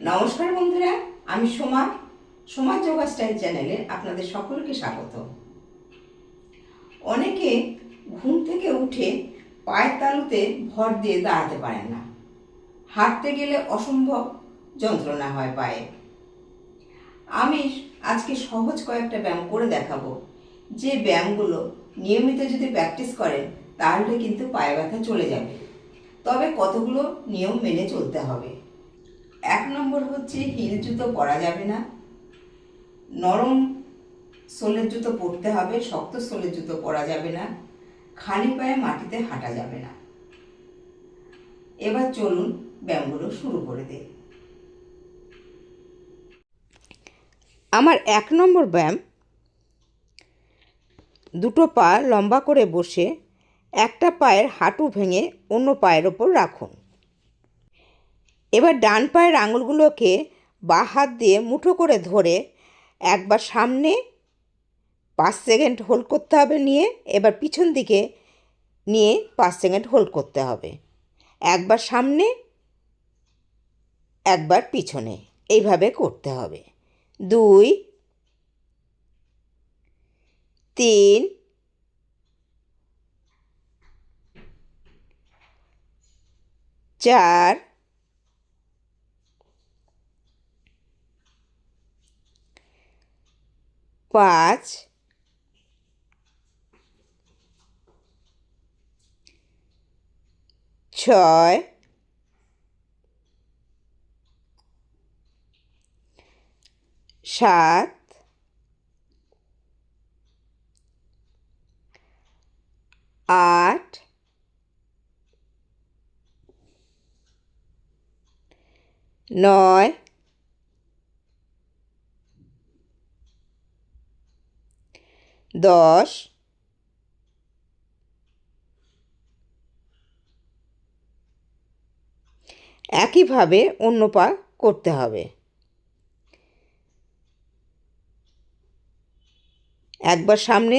নমস্কার বন্ধুরা, আমি সোমা সোমা যোগা স্টাইল চ্যানেলে আপনাদের সকলকে স্বাগত। অনেকে ঘুম থেকে উঠে পায়ের তালুতে ভর দিয়ে দাঁড়াতে পারেন না। হাঁটতে গেলে অসম্ভব যন্ত্রণা হয় পায়ে। আমি আজকে সহজ কয়েকটা ব্যায়াম করে দেখাবো। যে ব্যায়ামগুলো নিয়মিত যদি প্র্যাকটিস করেন, তাহলে কিন্তু পায়ে ব্যথা চলে যাবে। তবে কতগুলো নিয়ম মেনে চলতে হবে? এক নম্বর হচ্ছে হিল জুতো পরা যাবে না। নরম সোলের জুতো পরতে হবে, শক্ত সোলের জুতো পরা যাবে না। খালি পায়ে মাটিতে হাঁটা যাবে না। এবার চলুন ব্যায়ামগুলো শুরু করে দিই। আমার এক নম্বর ব্যায়াম, দুটো পা লম্বা করে বসে একটা পায়ের হাঁটু ভেঙে অন্য পায়ের ওপর রাখুন। এবার ডান পায়ের আঙুলগুলোকে বা হাত দিয়ে মুঠো করে ধরে একবার সামনে পাঁচ সেকেন্ড হোল্ড করতে হবে নিয়ে, এবার পিছন দিকে নিয়ে পাঁচ সেকেন্ড হোল্ড করতে হবে। একবার সামনে, একবার পিছনে। এইভাবে করতে হবে। দুই, তিন, চার পাঁচ ছয় সাত আট নয় দশ। একইভাবে অন্য পা করতে হবে। একবার সামনে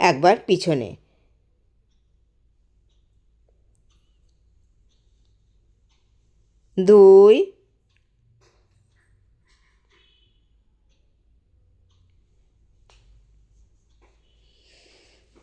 একবার পিছনে। দুই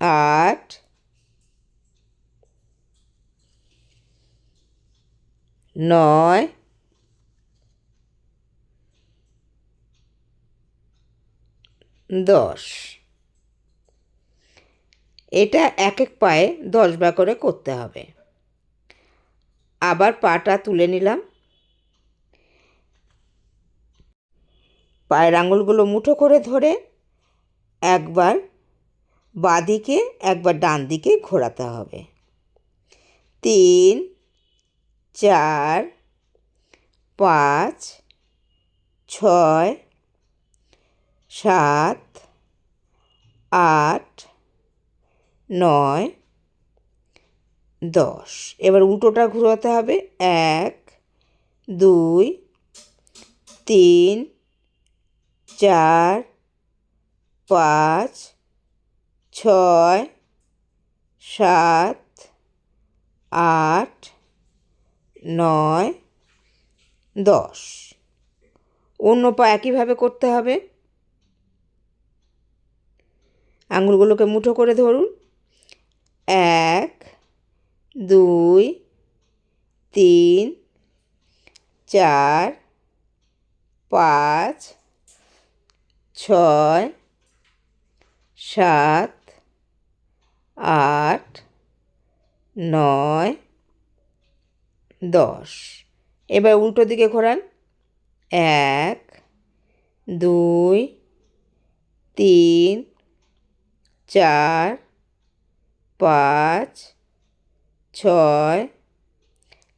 আট, নয়, দশ। এটা এক এক পায়ে দশ বার করে করতে হবে। আবার পাটা তুলে নিলাম। পায়ের আঙুলগুলো মুঠো করে ধরে একবার বাঁদিকে, একবার ডান দিকে ঘোরাতে হবে। তিন, চার, পাঁচ, ছয়, সাত, আট, নয়, দশ। এবার উল্টোটা ঘুরাতে হবে। এক, দুই, তিন, চার, পাঁচ ছয়, সাত, আট, নয়, দশ। অন্য পা একইভাবে করতে হবে। আঙুলগুলোকে মুঠো করে ধরুন। এক, দুই, তিন, চার, পাঁচ, ছয়, সাত আট, নয়, দশ। এবার উল্টো দিকে ঘোরান। এক, দুই, তিন, চার, পাঁচ, ছয়,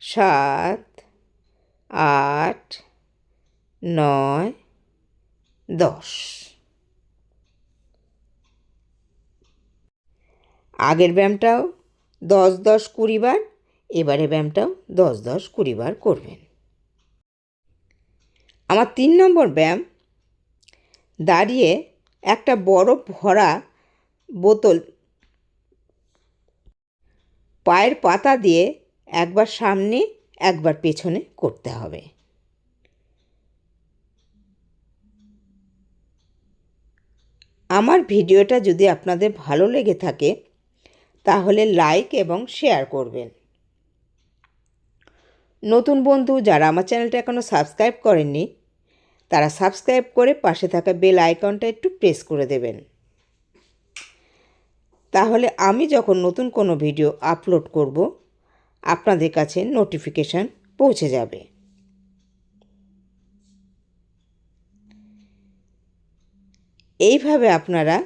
সাত, আট, নয়, দশ। আগের ব্যায়ামটাও দশ দশ কুড়ি বার এবারে ব্যায়ামটাও দশ দশ কুড়ি বার করবেন। আমার তিন নম্বর ব্যায়াম, দাঁড়িয়ে একটা বরফ ভরা বোতল পায়ের পাতা দিয়ে একবার সামনে, একবার পেছনে করতে হবে। আমার ভিডিওটা যদি আপনাদের ভালো লেগে থাকে তাহলে লাইক এবং শেয়ার করবেন। নতুন বন্ধু যারা আমার চ্যানেলটা এখনও সাবস্ক্রাইব করেননি, তারা সাবস্ক্রাইব করে পাশে থাকা বেল আইকনটা একটু প্রেস করে দেবেন। তাহলে আমি যখন নতুন কোনো ভিডিও আপলোড করব, আপনাদের কাছে নোটিফিকেশান পৌঁছে যাবে। এইভাবে আপনারা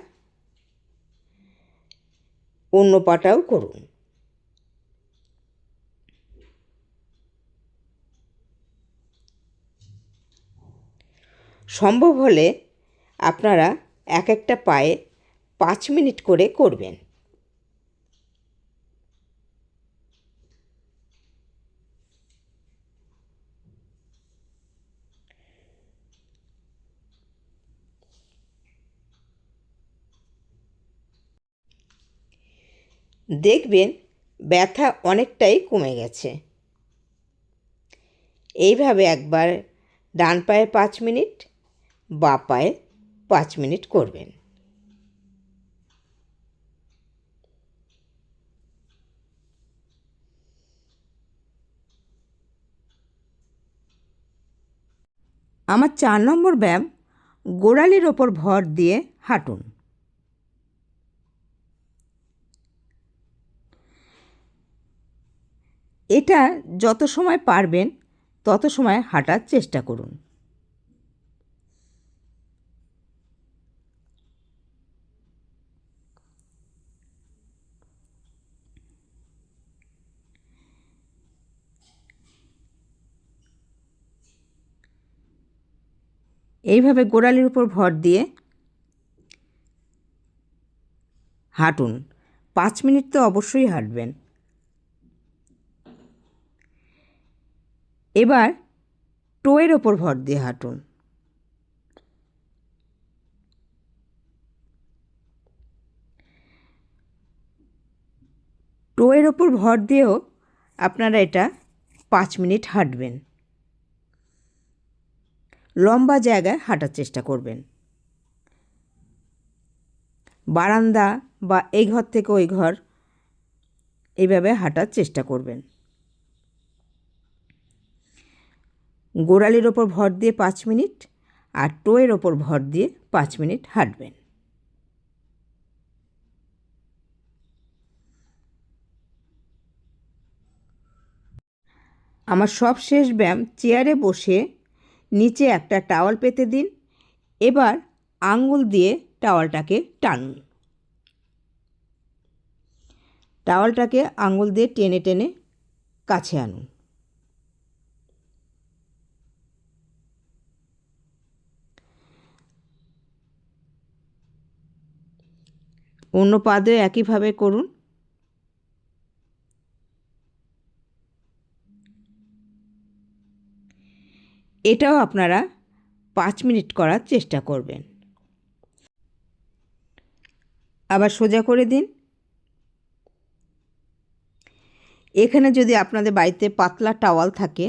অন্য পাটাও করুন। সম্ভব হলে আপনারা এক একটা পায়ে পাঁচ মিনিট করে করবেন। দেখবেন ব্যথা অনেকটাই কমে গেছে। এইভাবে একবার ডান পায়ে পাঁচ মিনিট, বা পায়ে পাঁচ মিনিট করবেন। আমার চার নম্বর ব্যায়াম গোড়ালির ওপর ভর দিয়ে হাঁটুন। এটা যত সময় পারবেন, তত সময় হাঁটার চেষ্টা করুন। এইভাবে গোড়ালির উপর ভর দিয়ে হাঁটুন। পাঁচ মিনিট তো অবশ্যই হাঁটবেন। এবার টোয়ের ওপর ভর দিয়ে হাঁটুন। টোয়ের ওপর ভর দিয়েও আপনারা এটা পাঁচ মিনিট হাঁটবেন। লম্বা জায়গায় হাঁটার চেষ্টা করবেন। বারান্দা বা এই ঘর থেকে ওই ঘর এইভাবে হাঁটার চেষ্টা করবেন। গোড়ালির ওপর ভর দিয়ে পাঁচ মিনিট আর টোয়ের ওপর ভর দিয়ে পাঁচ মিনিট হাঁটবেন। আমার সব শেষ ব্যায়াম চেয়ারে বসে নিচে একটা টাওয়াল পেতে দিন, এবার আঙ্গুল দিয়ে টাওয়ালটাকে টানুন। টাওয়ালটাকে আঙ্গুল দিয়ে টেনে টেনে কাছে আনুন। অন্য পা দিয়ে একইভাবে করুন। এটাও আপনারা পাঁচ মিনিট করার চেষ্টা করবেন। আবার সোজা করে দিন। এখানে যদি আপনাদের বাড়িতে পাতলা টাওয়াল থাকে,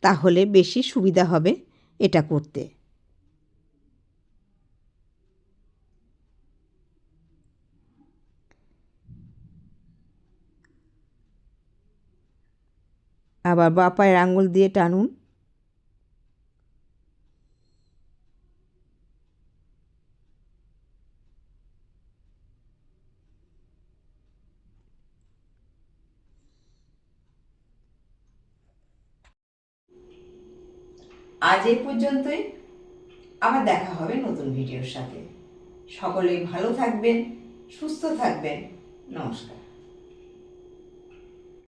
তাহলে বেশি সুবিধা হবে এটা করতে। আবার বা পায়ের আঙুল দিয়ে টানুন। আজ এই পর্যন্তই। আবার দেখা হবে নতুন ভিডিওর সাথে। সকলেই ভালো থাকবেন, সুস্থ থাকবেন। নমস্কার।